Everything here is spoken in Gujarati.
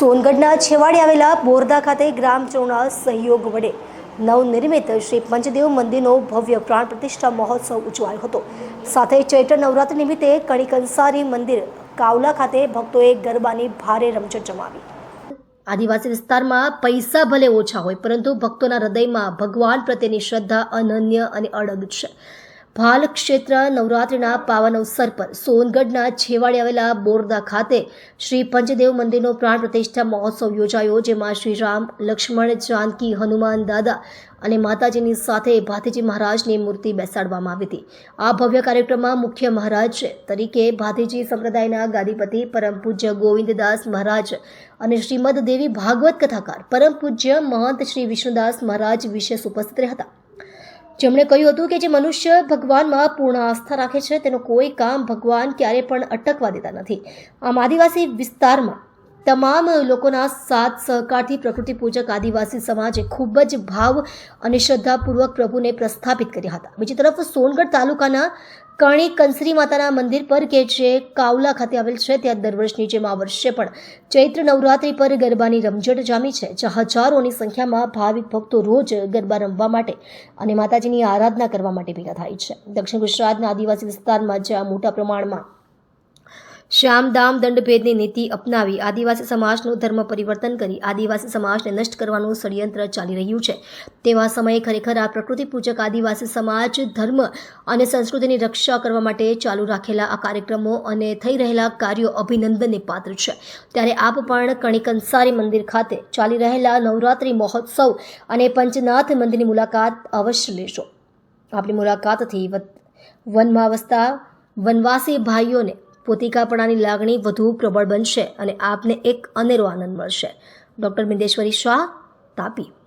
સોનગઢના છેવાડે આવેલા બોરદા ખાતે ગ્રામજનોના સહયોગ વડે નવનિર્મિત શ્રી પંચદેવ મંદિરનો ભવ્ય પ્રાણ પ્રતિષ્ઠા મહોત્સવ ઉજવાયો હતો. સાથે ચૈત્ર નવરાત્રિ નિમિત્તે કણિકંસારી મંદિર કાવલા ખાતે ભક્તોએ ગરબાની ભારે રમઝટ જમાવી. આદિવાસી વિસ્તારમાં પૈસા ભલે ઓછા હોય, પરંતુ ભક્તોના હૃદયમાં ભગવાન પ્રત્યેની શ્રદ્ધા અનન્ય અને અડગ છે. ભાલ ક્ષેત્ર નવરાત્રિના પાવન અવસર પર સોનગઢના છેવાડે આવેલા બોરદા ખાતે શ્રી પંચદેવ મંદિરનો પ્રાણ પ્રતિષ્ઠા મહોત્સવ યોજાયો, જેમાં શ્રી રામ, લક્ષ્મણ, જાનકી, હનુમાન, દાદા અને માતાજીની સાથે ભાતીજી મહારાજની મૂર્તિ બેસાડવામાં આવી હતી. આ ભવ્ય કાર્યક્રમમાં મુખ્ય મહારાજ તરીકે ભાતીજી સંપ્રદાયના ગાદીપતિ, પરમ પૂજ્ય ગોવિંદદાસ મહારાજ અને શ્રીમદ દેવી ભાગવત કથાકાર, પરમ પૂજ્ય મહંત શ્રી વિષ્ણુદાસ મહારાજ વિશેષ ઉપસ્થિત રહ્યા હતા. જેમણે કહ્યું હતું કે જે મનુષ્ય ભગવાનમાં પૂર્ણ આસ્થા રાખે છે, તેનું કોઈ કામ ભગવાન ક્યારે પણ અટકવા દેતા નથી. આમ આદિવાસી વિસ્તારમાં તમામ લોકોના સાથ સહકારથી પ્રકૃતિ પૂજક આદિવાસી સમાજે ખૂબ જ ભાવ અને શ્રદ્ધાપૂર્વક પ્રભુને પ્રસ્થાપિત કર્યા હતા. બીજી તરફ સોનગઢ તાલુકાના કરણી કંસરી માતાના મંદિર પર કે જે કાવલા ખાતે આવેલ છે, ત્યાં દર વર્ષની જેમ આ વર્ષે પણ ચૈત્ર નવરાત્રિ પર ગરબાની રમઝટ જામી છે, જ્યાં હજારોની સંખ્યામાં ભાવિક ભક્તો રોજ ગરબા રમવા માટે અને માતાજીની આરાધના કરવા માટે ભેગા થાય છે. દક્ષિણ ગુજરાતના આદિવાસી વિસ્તારમાં જ્યાં મોટા પ્રમાણમાં શ્યામદામ દંડભેદની નીતિ અપનાવી આદિવાસી સમાજનું ધર્મ પરિવર્તન કરી આદિવાસી સમાજને નષ્ટ કરવાનું ષડયંત્ર ચાલી રહ્યું છે. તેવા સમયે ખરેખર આ પ્રકૃતિ પૂજક આદિવાસી સમાજ, ધર્મ અને સંસ્કૃતિની રક્ષા કરવા માટે ચાલુ રાખેલા આ કાર્યક્રમો અને થઈ રહેલા કાર્યો અભિનંદનને પાત્ર છે. ત્યારે આપ પણ કણિકંસારી મંદિર ખાતે ચાલી રહેલા નવરાત્રિ મહોત્સવ અને પંચનાથ મંદિરની મુલાકાત અવશ્ય લેશો. આપણી મુલાકાતથી વનમાં વસતા વનવાસી ભાઈઓને પોતિકાપણાની લાગણી વધુ પ્રબળ બનશે અને આપને એક અનેરો આનંદ મળશે. ડૉક્ટર બિંદેશ્વરી શાહ, તાપી.